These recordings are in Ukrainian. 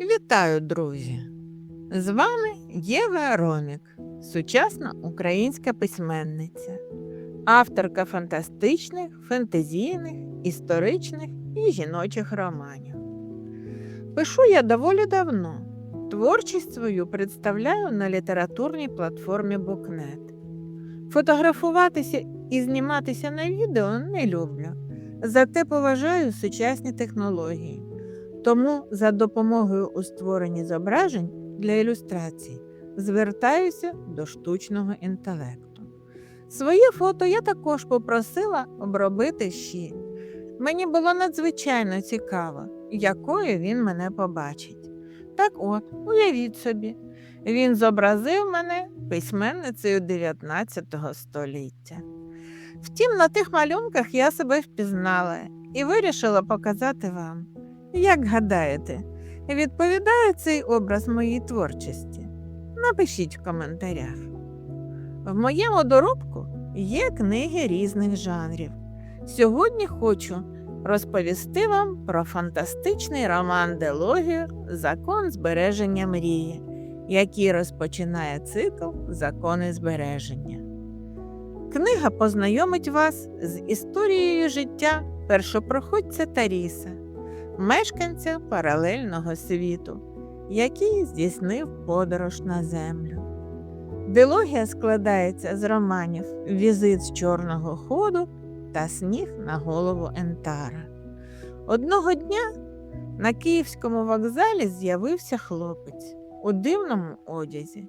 Вітаю, друзі! З вами Єва Ромік, сучасна українська письменниця, авторка фантастичних, фентезійних, історичних і жіночих романів. Пишу я доволі давно. Творчість свою представляю на літературній платформі Букнет. Фотографуватися і зніматися на відео не люблю, зате поважаю сучасні технології. Тому за допомогою у створенні зображень для ілюстрацій звертаюся до штучного інтелекту. Своє фото я також попросила обробити ще. Мені було надзвичайно цікаво, якою він мене побачить. Так от, уявіть собі, він зобразив мене письменницею 19 століття. Втім, на тих малюнках я себе впізнала і вирішила показати вам. Як гадаєте, відповідає цей образ моїй творчості? Напишіть в коментарях. В моєму доробку є книги різних жанрів. Сьогодні хочу розповісти вам про фантастичний роман Делогію Закон збереження мрії, який розпочинає цикл Закони збереження. Книга познайомить вас з історією життя першопроходця Таріса мешканця паралельного світу, який здійснив подорож на землю. Дилогія складається з романів Візит з Чорного ходу та Сніг на голову Ентара. Одного дня на київському вокзалі з'явився хлопець у дивному одязі.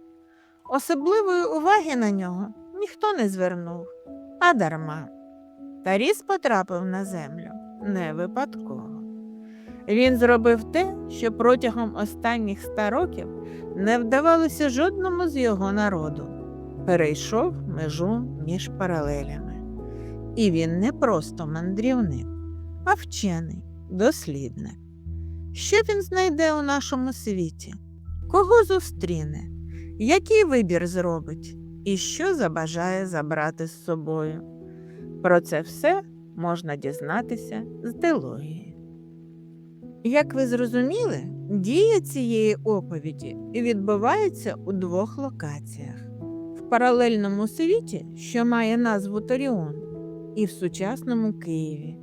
Особливої уваги на нього ніхто не звернув, а дарма. Таріс потрапив на землю не випадково. Він зробив те, що протягом останніх ста років не вдавалося жодному з його народу. Перейшов межу між паралелями. І він не просто мандрівник, а вчений, дослідник. Що він знайде у нашому світі? Кого зустріне? Який вибір зробить? І що забажає забрати з собою? Про це все можна дізнатися з дилогії. Як ви зрозуміли, дія цієї оповіді відбувається у двох локаціях: в паралельному світі, що має назву Торіон, і в сучасному Києві.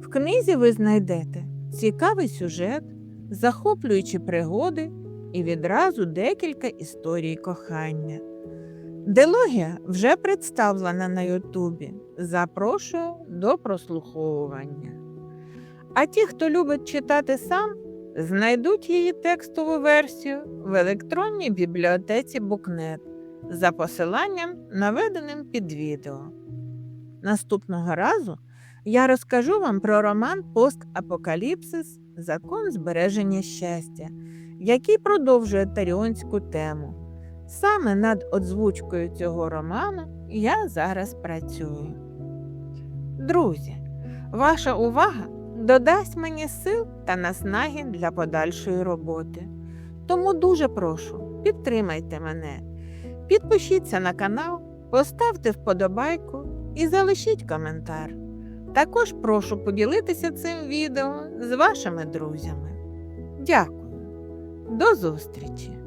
В книзі ви знайдете цікавий сюжет, захоплюючі пригоди і відразу декілька історій кохання. Дилогія вже представлена на Ютубі. Запрошую до прослуховування. А ті, хто любить читати сам, знайдуть її текстову версію в електронній бібліотеці Букнет за посиланням, наведеним під відео. Наступного разу я розкажу вам про роман Постапокаліпсис Закон збереження щастя, який продовжує таріонську тему. Саме над озвучкою цього роману я зараз працюю. Друзі, ваша увага додасть мені сил та наснаги для подальшої роботи. Тому дуже прошу, підтримайте мене, підпишіться на канал, поставте вподобайку і залишіть коментар. Також прошу поділитися цим відео з вашими друзями. Дякую. До зустрічі!